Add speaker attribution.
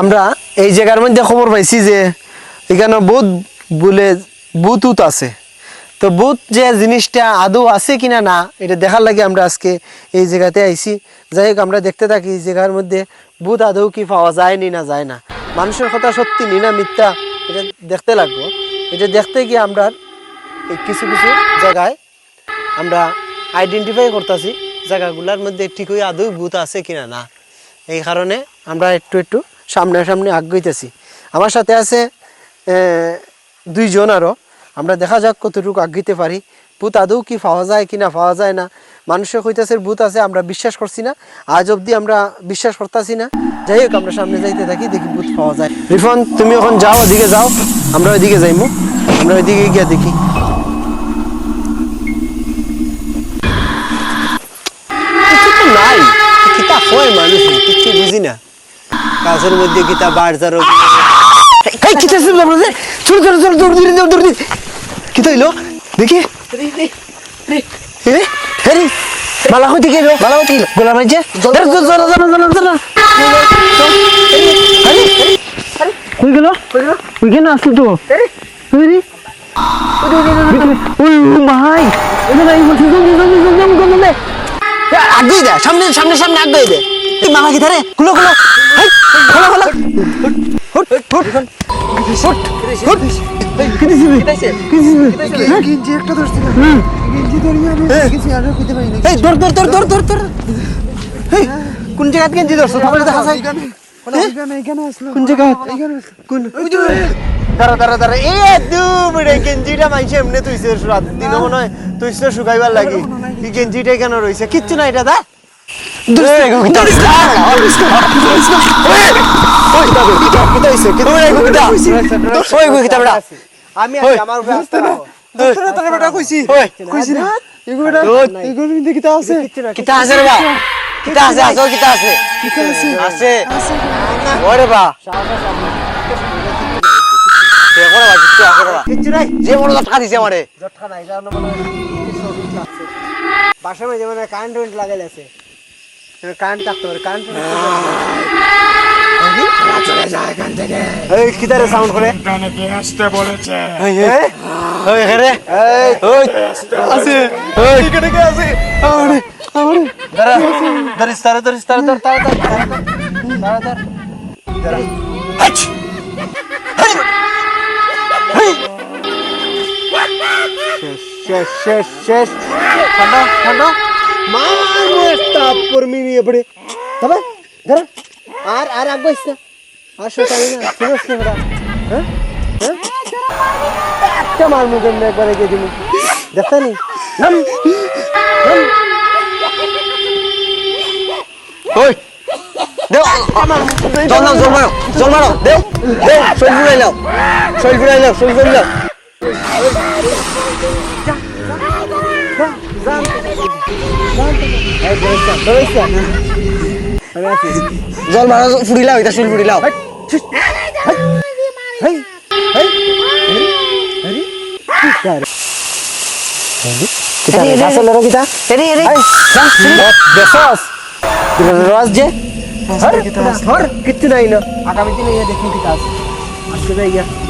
Speaker 1: আমরা এই জায়গার মধ্যে খবর পাইছি যে এখানে বহুত বলে বুতুত আছে। তো বুথ যে জিনিসটা আদৌ আছে কিনা না, এটা দেখার লাগে আমরা আজকে এই জায়গাতে আইছি। যাই হোক, আমরা দেখতে থাকি এই জায়গার মধ্যে বুথ আদৌ কি পাওয়া যায় নি না যায় না। মানুষের কথা সত্যি নি না মিথ্যা, এটা দেখতে লাগবো। এটা দেখতে গিয়ে আমরা কিছু কিছু জায়গায় আমরা আইডেন্টিফাই করতেছি। জায়গাগুলোর মধ্যে ঠিকই আদৌ ভূত আছে কিনা না। এই কারণে আমরা একটু একটু সামনে সামনে আগাইতেছি আমার সাথে আছে দুইজন আরও আমরা দেখা যাক কতটুকু আগাইতে পারি। ভূত আদৌ কি পাওয়া যায় কিনা পাওয়া যায় না। মানুষের কইতাছে ভূত আছে, আমরা বিশ্বাস করছি না। আজ অবধি আমরা বিশ্বাস করতেছি না। যাই হোক, আমরা সামনে যাইতে থাকি, দেখি ভূত পাওয়া যায়। রিফন, তুমি এখন যাও, ওদিকে যাও। আমরা ওইদিকে যাইমু। আমরা ওইদিকে গিয়ে দেখি কিছু তো নাই কিতা হয় মানুষ কিছু বুঝি না কাছের মধ্যে কিতা বাড়জার এই কিতা আমরা যে চল চল চল দৌড় দিন দৌড় দিন কিতা হইল দেখি এরে মালা হইতে গেলো মালা হইতে গেলো গোলা মাইছে চল চল চল চল আরে কই গেল কই গেল আসলো তো আরে সামনে সামনে সামনে আগে দে মামা কি ধরে খুলো খুলো কোন জায়গা থেকে গেঞ্জি ধরছো একদম গেঞ্জিটা মাইছে এমনি রাত দিন মনে হয় শুকাইবার লাগি এই গেঞ্জিটা রইছে কিচ্ছু না এটা, দা। আমি আছি, আমার
Speaker 2: বেটা কইছি কইছি না এগুলো। এগুলো মধ্যে কিতা আছে
Speaker 1: না,
Speaker 3: কিতা আছে রে বা কিতা আছে আসো কিতা আছে
Speaker 2: কিতা আছে
Speaker 3: আছে
Speaker 2: আছে
Speaker 3: ওরে বা দেখো রে বা কিচ্ছু আছে বা
Speaker 1: কিচ্ছু নাই
Speaker 3: যে বড় ঝটকা দিছে আমারে
Speaker 1: জটকা নাই মনে হয় সবুজ লাগছে বাসার মধ্যে মানে কারেন্ট লাগাইলে আছে কারেন্ট থাকতে পারে কারেন্ট এই কিতারে সাউন্ড করে
Speaker 4: কানে আসতে বলেছে
Speaker 1: এই এই ওই হেরে এই ওই আছে ওই এখানে কে আছে আমারে আমারে দাঁড়া দাঁড়িস তারা দাঁড়িস তারা তারা তারা তারা তারা তারা হাচ শেষ শেষ শেষ ঠান্ডা ঠান্ডা একটা পরমি নিয়ে পড়ে। তবে দাঁড়া। আর আর আগ বসছে আর শোকালি না শুনোস না বেটা হ্যাঁ? হ্যাঁ? একটা মার মুখে একবারে গিয়ে দিবি দেখতা নি নাম।
Speaker 3: ওই। দেও জল নাও জল মারো জল মারো। দেও দেও শরীর ফুরাই নাও। শরীর নাও নাও।
Speaker 1: আছি
Speaker 3: জল মারো ফুরিলাও এটা এরে
Speaker 1: বেসস রস যে কিচ্ছু নাই না আগামী দিনে দেখি কিতা আছে আজকে যাই গিয়া চলো